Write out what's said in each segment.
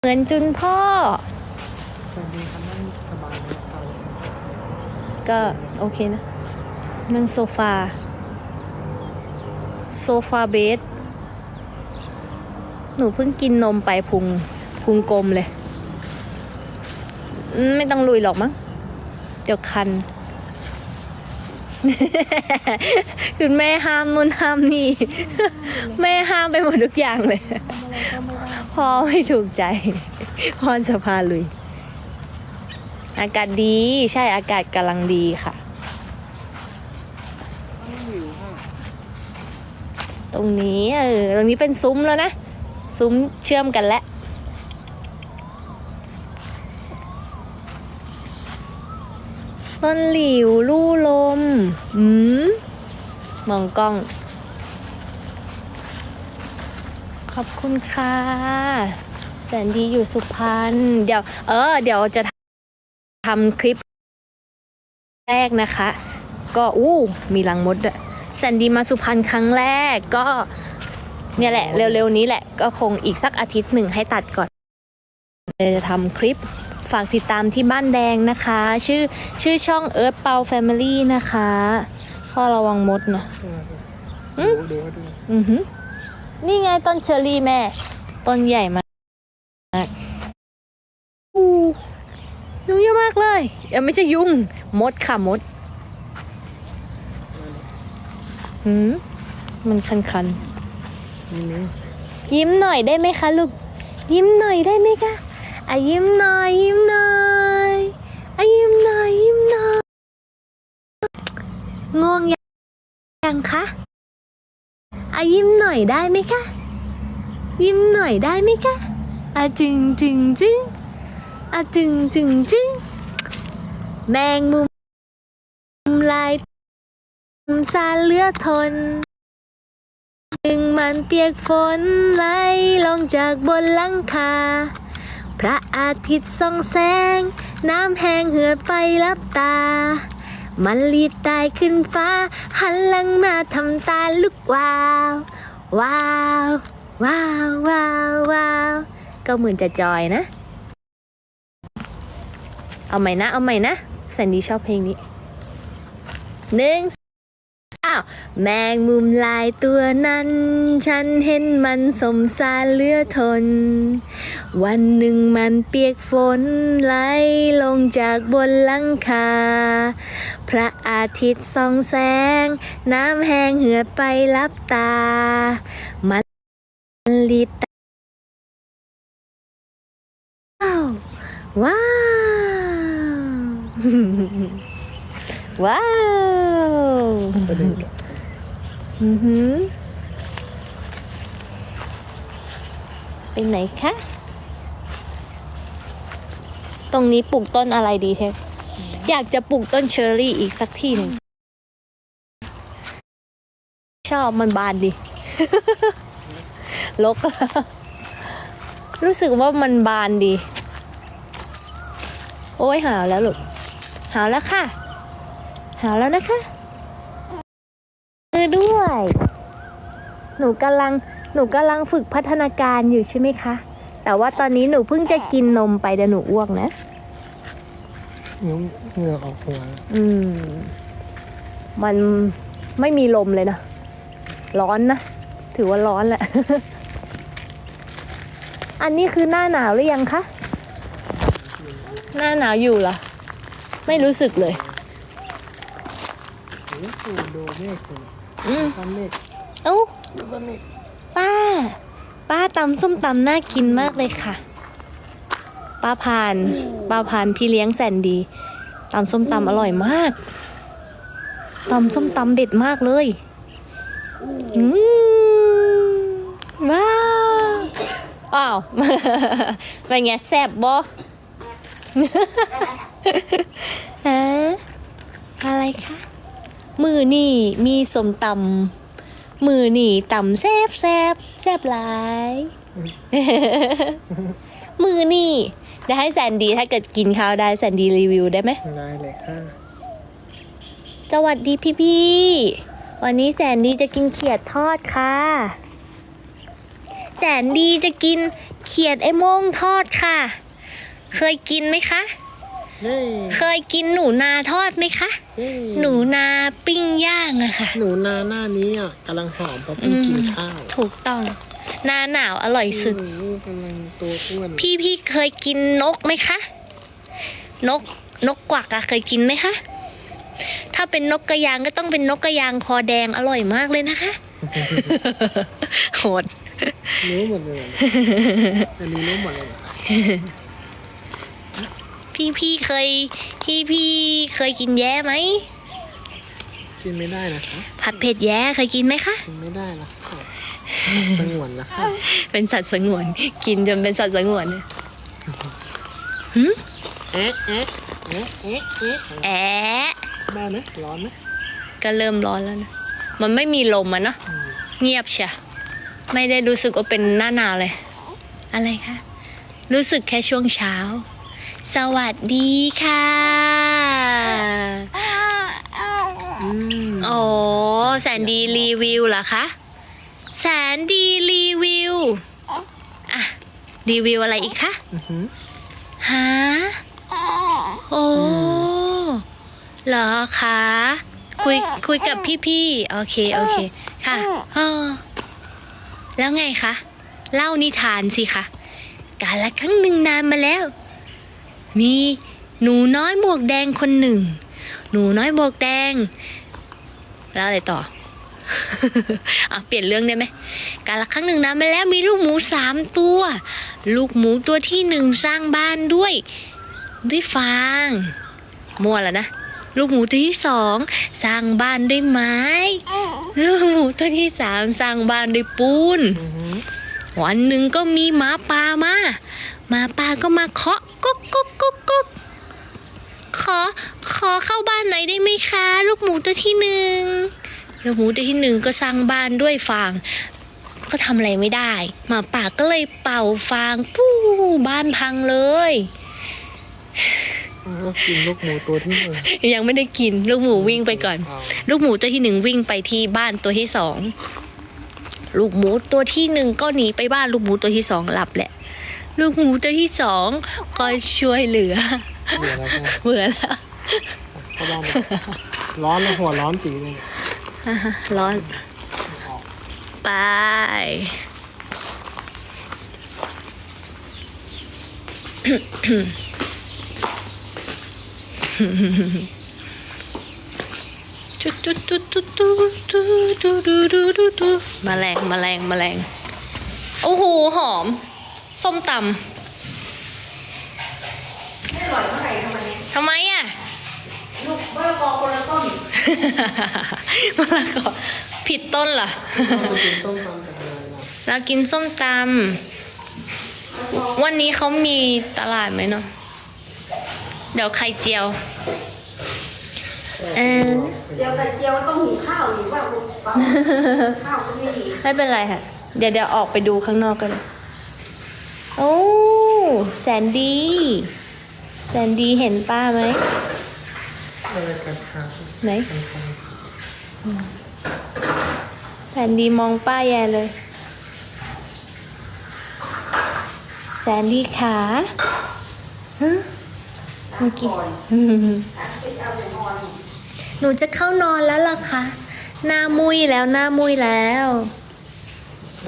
เหมือนจุนพ่อสวัสดีครับนั่งสบายไหมครับก็โอเคนะ นั่งโซฟา โซฟาเบส หนูเพิ่งกินนมไปพุง พุงกลมเลยอืมไม่ต้องลุยหรอกมั้ง เดี๋ยวคัน คุณแม่ห้ามนู่นห้ามนี่ แม่ห้ามไปหมดทุกอย่างเลยพ่อไม่ถูกใจพ่อจะพาลุย อากาศดีใช่อากาศกำลังดีค่ะไม่หิวค่ะ ตรงนี้เออตรงนี้เป็นซุ้มแล้วนะ ซุ้มเชื่อมกันแล้ว ต้นหลิวลู่ลม อืม มองกล้อง ขอบคุณค่ะ แสนดีอยู่สุพรรณ เดี๋ยว เออ เดี๋ยวจะทำคลิปแรกนะคะ ก็ อู้ มีรังมดด้วยแสนดีมาสุพรรณครั้งแรกก็ เนี่ยแหละ เร็วๆนี้แหละ ก็คงอีกสักอาทิตย์หนึ่งให้ตัดก่อนเดี๋ยวจะทำคลิป ฝากติดตามที่บ้านแดงนะคะ ชื่อชื่อช่อง Earth p a u Family นะคะพ่อระวังมดนะดูดูให้ดูอือหือนี่ไงต้นเชอรี่แม่ ต้นใหญ่มากอู้ยุงเยอะมากเลยเออไม่ใช่ยุง มดค่ะมดหืมมันคันๆนี่นี่ยิ้มหน่อยได้ไหมคะลูก ยิ้มหน่อยได้ไหมคะ อะยิ้มหน่อยยิ้มหน่อยอะยิ้มหน่อยยิ้มหน่อยง่วงยังยังคะอะยิ้มหน่อยได้ไหมคะ ยิ้มหน่อยได้ไหมคะอะจึงจึงจึงอะจึงจึงจึงแมงมุมลายซาเลือทนถึงมันเปียกฝนไหลลงจากบนหลังคา พระอาทิตย์ส่องแสง น้ำแห้งเหือดไปลับตา มันลีดตายขึ้นฟ้า หันหลังมาทำตาลุกวาวว้าวว้าวว้าวว้าวก็เหมือนจะจอยนะ เอาใหม่นะ เอาใหม่นะแซนดี้ชอบเพลงนี้หนึ่ง อ้าวแมงมุมลายตัวนั้น ฉันเห็นมันสมสารเหลือทน วันหนึ่งมันเปียกฝนไหลลงจากบนหลังคา พระอาทิตย์ส่องแสง น้ำแห้งเหือดไปลับตา มันลีดตาว้าว ว้าวว้าวปด็นกับอือหือไปไหนคะ ตรงนี้ปลูกต้นอะไรดีเทคอยากจะปลูกต้นเชอร์รี่อีกสักที่หนึ่งชอบมันบานดีลกรู้สึกว่ามันบานดี โอ้ยหาวแล้วลูกหาวแล้วค่ะ หาวแล้วนะคะมือด้วย หนูกำลังหนูกำลังฝึกพัฒนาการอยู่ใช่ไหมคะ แต่ว่าตอนนี้หนูเพิ่งจะกินนมไปเดี๋ยวหนูอ้วกนะนิ้วเหงื่อออกหัวแล้วอืม มันไม่มีลมเลยนะ ร้อนนะ ถือว่าร้อนแหละ อันนี้คือหน้าหนาวหรือยังคะ หน้าหนาวอยู่เหรอ ไม่รู้สึกเลย โอ้โหดูเมฆสิอืมก้อนเมฆเอ้าดูก้อนเมฆป้า ป้าตำส้มตำน่ากินมากเลยค่ะ ป้าพาน ป้าพานพี่เลี้ยงแสนดีตำส้มตำอร่อยมากตำส้มตำเด็ดมากเลยอืมว้าวอ้าวเป็นไงแซ่บบ่ฮะอะไรคะ มือนี่มีสมตำมือหนีต่ำแซบแซบแซบหลาย มือนี่จะให้แซนดีถ้าเกิดกินข้าวได้แซนดีรีวิวได้ไหมได้เลยค่ะ สวัสดีพี่พี่ๆวันนี้แซนดีจะกินเขียดทอดค่ะแสนดีจะกินเขียดไอ้โม่งทอดค่ะ เคยกินไหมคะ เย้เคยกินหนูนาทอดไหมคะเย้หนูนาปิ้งย่างอะค่ะ หนูนาหน้านี้อะกำลังหอมเพราะเพิ่งกินข้าว ถูกต้อง หนาหนาวอร่อยสุดหนูกำลังตัวอ้วน พี่พี่เคยกินนกไหมคะ นกนกกวักอะเคยกินไหมคะ ถ้าเป็นนกกระยางก็ต้องเป็นนกกระยางคอแดงอร่อยมากเลยนะคะ โหดรู้หมดเลยเหรออันนี้รู้หมดเลย เหรอพี่พี่เคยพี่พี่เคยกินแย้ไหมกินไม่ได้นะคะผัดเผ็ดแย้เคยกินไหมคะกินไม่ได้ละค่ะสงวนละค่ะเป็นสัตว์สงวน กินจนเป็นสัตว์สงวนเลยหืมเอ๊ะเอ๊ะเอ๊ะเอ๊ะเอ๊ะแอะได้ไหมร้อนไหมก็เริ่มร้อนแล้วนะมันไม่มีลมอะเนาะอืมเงียบเชียไม่ได้รู้สึกว่าเป็นหน้าหนาวเลย อะไรคะรู้สึกแค่ช่วงเช้า สวัสดีค่ะ อืมโอ้แสนดีรีวิวเหรอคะ แสนดีรีวิว อะ รีวิวอะไรอีกคะอือหือฮะโอ้เหรอคะ คุยคุยกับพี่ๆ โอเค โอเค ค่ะอ๋อแล้วไงคะ เล่านิทานสิคะ กาละครั้งหนึ่งนานมาแล้ว มีหนูน้อยหมวกแดงคนหนึ่ง หนูน้อยหมวกแดง แล้วอะไรต่ออะเปลี่ยนเรื่องได้ไหมกาละครั้งหนึ่งนานมาแล้วมีลูกหมูสามตัว ลูกหมูตัวที่หนึ่งสร้างบ้านด้วย ด้วยฟางมั่วแล้วนะ ลูกหมูตัวที่สองสร้างบ้านด้วยไม้ ลูกหมูตัวที่สามสร้างบ้านด้วยปูนอือหือวันหนึ่งก็มีหมาป่ามาห มาป่าก็มาเคาะก๊กก๊กก๊กก๊กขอขอเข้าบ้านหน่อยได้ไหมคะ ลูกหมูตัวที่หนึ่งลูกหมูตัวที่หนึ่งก็สร้างบ้านด้วยฟาง ก็ทำอะไรไม่ได้หมาป่าก็เลยเป่าฟางปู้บ้านพังเลยก็กินลูกหมูตัวที่หนึ่งยังไม่ได้กินลูกหมูวิ่งไปก่อนเอาลูกหมูตัวที่หนึ่งวิ่งไปที่บ้านตัวที่สองลูกหมูตัวที่หนึ่งก็หนีไปบ้านลูกหมูตัวที่สองหลับแหละ ลูกหมูตัวที่สองก็ช่วยเหลือเดี๋ยวแล้วก็เบื่อแล้วเข้าบ้านไปร้อนแล้วหัวร้อนสีเลยร้อนออกไปจุดจุดจุดจุดจุดจุดจุดจุดจุดจุดจุดแมลงแมลงแมลงโอ้โห หอม ส้มตำไม่อร่อยเท่าไหร่ทำไมอะลูกมะละกอคนละต้นมะละกอผิดต้นเหรอเรากินส้มตำกับอะไรนะเรากินส้มตำวันนี้เขามีตลาดไหมเนาะเดี๋ยวไข่เจียวเออเจียวไข่เจียวต้องหุงข้าวหรือว่าหุงข้าวก็ไม่มีไม่เป็นไรค่ะ เดี๋ยวเดี๋ยวออกไปดูข้างนอกกันโอ้ แสนดีแสนดีเห็นป้าไหมอะไรกันครับไหนกันครับแสนดีมองป้าแย่เลยแสนดีขาฮะเมื่อกี้อืมหนูจะเข้านอนแล้วล่ะคะ หน้ามุยแล้วหน้ามุยแล้ว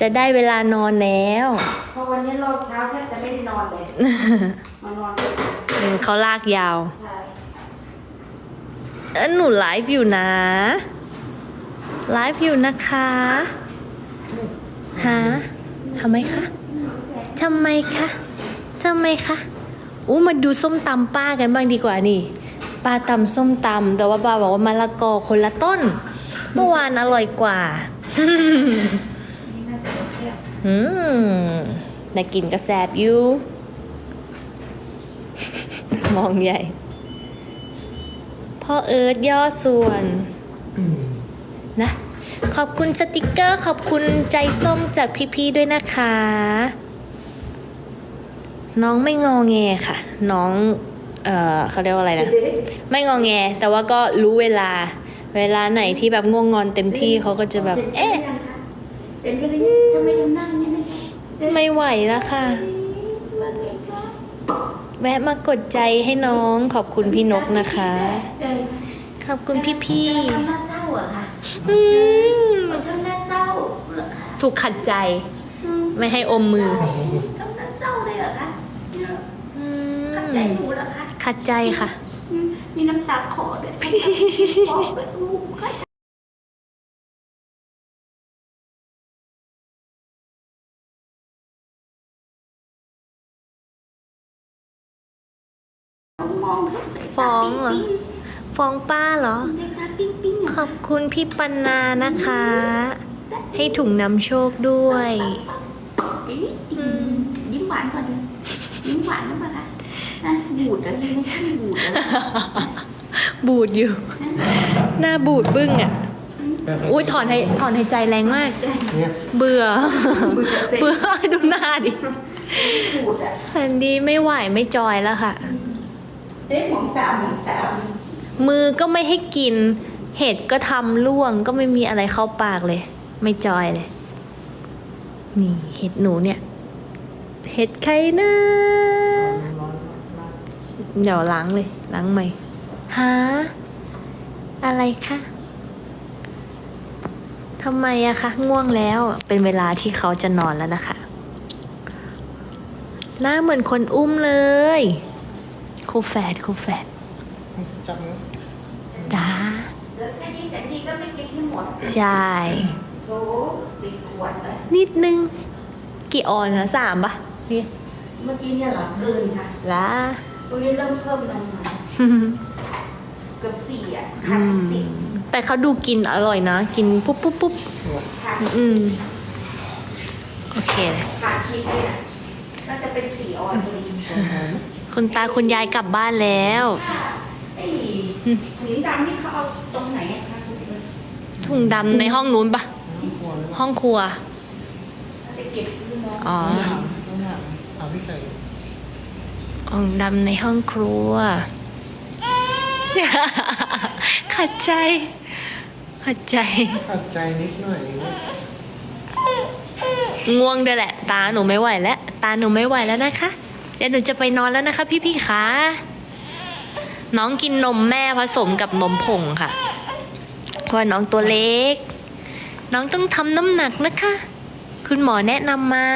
จะได้เวลานอนแล้วเพราะ วันนี้รอบเช้าแทบจะไม่ได้นอนเลยมานอนอืมเขาลากยาวใช่เอ้อหนูไลฟ์อยู่นะไลฟ์อยู่นะคะฮะทำไมคะทำไมคะทำไมคะอู้มาดูส้มตำป้ากันบ้างดีกว่านี่ป้าตำส้มตำแต่ว่าป้าบอกว่ามะละกอคนละต้น เมื่อวานอร่อยกว่า นี่น่าจะแซ่บอืม น่ากินก็แซบอยู่มองใหญ่ พ่อเอิร์ธย่อส่วนนะ ขอบคุณสติกเกอร์ ขอบคุณใจส้มจากพี่ๆด้วยนะคะ น้องไม่งอแงค่ะ น้อง เออเขาเรียกว่าอะไรนะ ไม่งอแง แต่ว่าก็รู้เวลา เวลาไหนที่แบบง่วงงอนเต็มที่เขาก็จะแบบ เอ๊ะเป็นกันเป็นกันหรือยังทำไมทำหน้าอย่างนี้นะ ไม่ไหวแล้วค่ะ แวะมากดใจให้น้องขอบคุณพี่นกนะคะเดินขอบคุณพี่พี่ทำหน้าเศร้าเหรอคะๆอืมทำหน้าเศร้าเหรอคะถูกขัดใจ ไม่ให้อมมือทำหน้าเศร้าเลยเหรอคะอืขัดมใจหนูเหรอคะขัดใจค่ะอืมมีน้ำตาคอด้วยค ฟ้องเหรอตาปิ๊งฟ้องป้าเหรอๆสงสัยตาปิ๊งปิ๊งๆขอะอบคุณพี่ปันนานะคะ ให้ถุงนำโชคด้วยเอ๊ะยิ้มหวานก่อนดิยิ้มหวานหรือเปล่าคะนะบูดแล้วยังไม่ขึ้นบูดแล้วบูดอยู่ หน้าบูดบึ้งอะอุ้ยถอนให้ถอนหายใจแรงมากเนี่ยเบื่อ เบื่อดูหน้าดิบูดอะแซนดี้ไม่ไหวไม่จอยแล้วค่ะ เอ๊ะหมองตาหมองตามมือก็ไม่ให้กิน เห็ดก็ทำล่วงก็ไม่มีอะไรเข้าปากเลย ไม่จอยเลย นี่เห็ดหนูเนี่ย เห็ดใครนะร้าเดี๋ยวล้างเลยล้างใหม่ฮะอะไรคะทำไมอะคะง่วงแล้วเป็นเวลาที่เขาจะนอนแล้วนะคะ หน้าเหมือนคนอุ้มเลย คูแฝดคูแฝดจับมือจ้าแล้วแค่นี้แสนดีก็ไม่กินให้หมด ใช่โถติดขวดเลยนิดนึง กี่ออนคะสามปะนี่เมื่อกี้เนี่ยเหรอเกินค่ะละตรงนี้เริ่มเพิ่มมันมาเกือบสี่อะขาดอีกสิบแต่เขาดูกินอร่อยนะ กินปุ๊บปุ๊บปุ๊บขาดอืมโอเคเลยขาดคิดเนี่ยก็จะเป็นสี่ออนพอดี คุณตาคุณยายกลับบ้านแล้วค่ะไอ้ถุงดำนี่เขาเอาตรงไหนอะคะคุณเอิญถุงดำในห้องนู้นปะน้ำกลัวหรือเปล่าห้องครัวเราจะเก็บขึ้นมาอ๋อต้องถามต้องถามถามพี่ไก่ห้องดำในห้องครัว ขัดใจ ขัดใจ ขัดใจนิดหน่อยเองว่าง่วงด้วยแหละ ตาหนูไม่ไหวแล้ว ตาหนูไม่ไหวแล้วนะคะ เดี๋ยวหนูจะไปนอนแล้วนะคะ พี่ๆคะน้องกินนมแม่ผสมกับนมผงค่ะเพราะว่าน้องตัวเล็ก น้องต้องทำน้ำหนักนะคะ คุณหมอแนะนำมา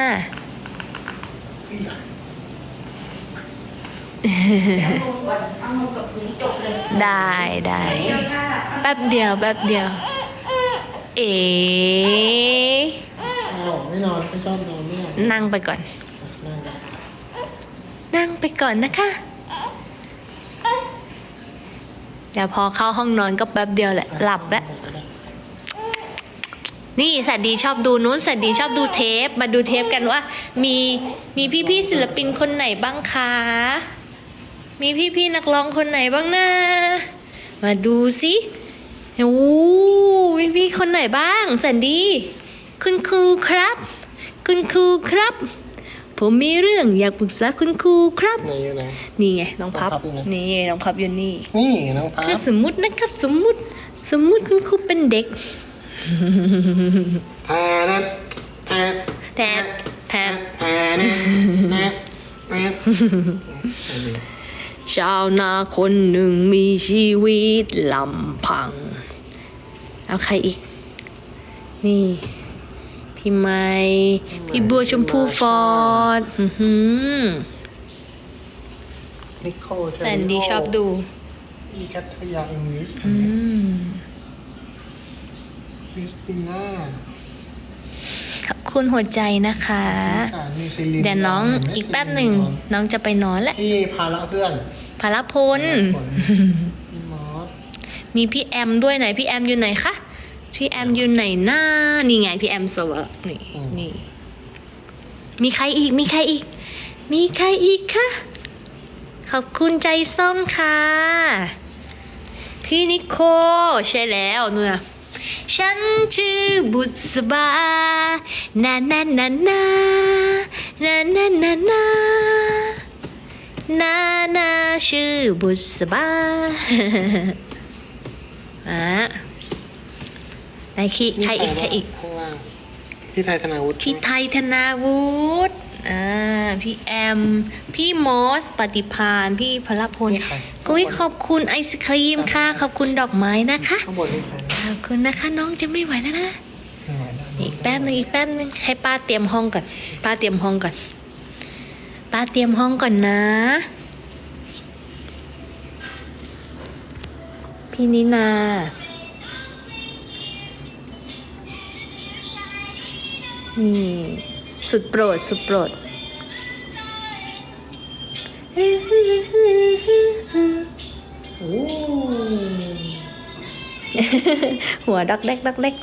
เอาลงก่อนเอาลงกับถุงจบเลยได้ได้เดี๋ยวค่ะแป๊บเดียวแป๊บเดียว เอ๋อ้าวไม่นอนไม่ชอบนอนไม่อยากนั่งไปก่อนนั่ง นั่งไปก่อนนะคะ เดี๋ยวพอเข้าห้องนอนก็แป๊บเดียวแหละ หลับแล้ว นี่แสนดีชอบดูนู้นแสนดีชอบดูเทป มาดูเทปกันว่า มีมีพี่ๆศิลปินคนไหนบ้างคะ มีพี่ๆนักร้องคนไหนบ้างนะ มาดูสิโอ้มีพี่คนไหนบ้างแสนดี คุณครูครับ คุณครูครับ ผมมีเรื่องอยากปรึกษาคุณครูครับ ไหนอยู่ไหน นี่ไงน้องพับ น้องพับอยู่ไหน นี่น้องพับอยู่นี่ นี่น้องพัคือบสมมุตินะครับ สมมุติ สมมุติคุณครูเป็นเด็กแทนแทนแทนแทนแทนแทนแทนชาวนาคนหนึ่งมีชีวิตลำพังแล้วใครอีก นี่ พี่ไม้พี่บัวชมพูฟอร์ดอื้อหือนิโคลแต่อันดีชอบดูอีกัตยาอิงลิชอืมคริสติน่าขอบคุณหัวใจนะคะสารมีซิลินเดี๋ยวน้องอีกแป๊บหนึ่ง น้องจะไปนอนแล้วที่พาละเพื่อนพาลพลพี่มอสมีพี่แอมด้วยไหนพี่แอมอยู่ไหนคะ พี่แอมยู่ไหนหน้า นี่ไงพี่แอมสวะนี่นี่ มีใครอีก มีใครอีก มีใครอีกคะขอบคุณใจส้มค่ะ พี่นิโคใช่แล้วเนื้อฉันชื่อบุษบานานานานานานานานานานาชื่อบุษบาอะ ไหนคีใครอีกใครอีก ข้างล่างพี่ไทยธนาวุฒิพี่ไทยธนาวุฒิอ่าพี่แอม พี่มอส ปฏิพาน พี่พลพลนี่ใครกุ้ยขอบคุณไอศครีมค่ะ ขอบคุณดอกไม้นะคะ ข้างบนนี่ใครขอบคุณนะคะ น้องจะไม่ไหวแล้วนะ ไม่ไหวแล้วอีกแป๊บนึงอีกแป๊บนึงให้ป้าเตรียมห้องก่อน ป้าเตรียมห้องก่อน ป้าเตรียมห้องก่อนนะ พี่นินา นี่สุดโปรดสุดโปรด หัวดักเล็กดักเล็ก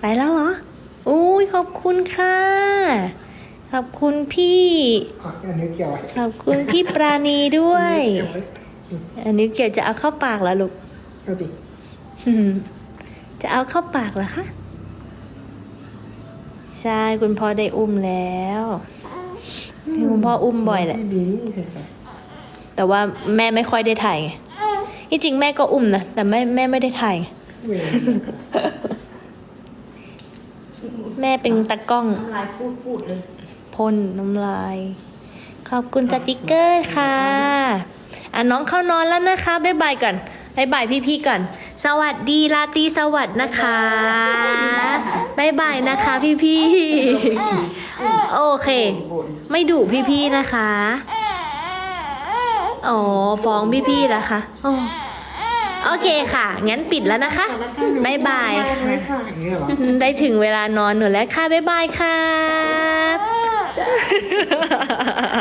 ไปแล้วเหรอ อุ้ยขอบคุณค่ะ ขอบคุณพี่อะอันนี้เกี่ยวไว้ขอบคุณพี่ปราณีด้วยเกี่ยวไว้อันนี้เกี่ยวจะเอาเข้าปากเหรอลูกเอาสิจะเอาเข้าปากเหรอคะ ใช่ คุณพ่อได้อุ้มแล้วคุณพ่ออุ้มบ่อยแหละพี่บีนี่เห็นไหมแต่ว่าแม่ไม่ค่อยได้ถ่ายไงที่จริงแม่ก็อุ้มนะ แต่แม่แม่ไม่ได้ถ่ายไงเวรแม่เป็นตากล้องน้ำลายฟูดฟูดๆเลย พ่นน้ำลาย ขอบคุณสติกเกอร์ค่ะ อะน้องเข้านอนแล้วนะคะ บ๊ายบายก่อน บ๊ายบายพี่ๆก่อน สวัสดีลาตรีสวัสดีนะคะ บ๊ายบายนะคะพี่ๆ โอเคบ่นไม่ดุพี่ๆนะคะ อ๋อฟ้องพี่ๆนะคะอ๋อโอเคค่ะ งั้นปิดแล้วนะคะบ๊ายบายค่ะไม่ถ่ายอย่างเงี้ยเหรอได้ถึงเวลานอนหนูแล้วค่ะบ๊ายบายครับ 啊哈哈哈哈哈哈哈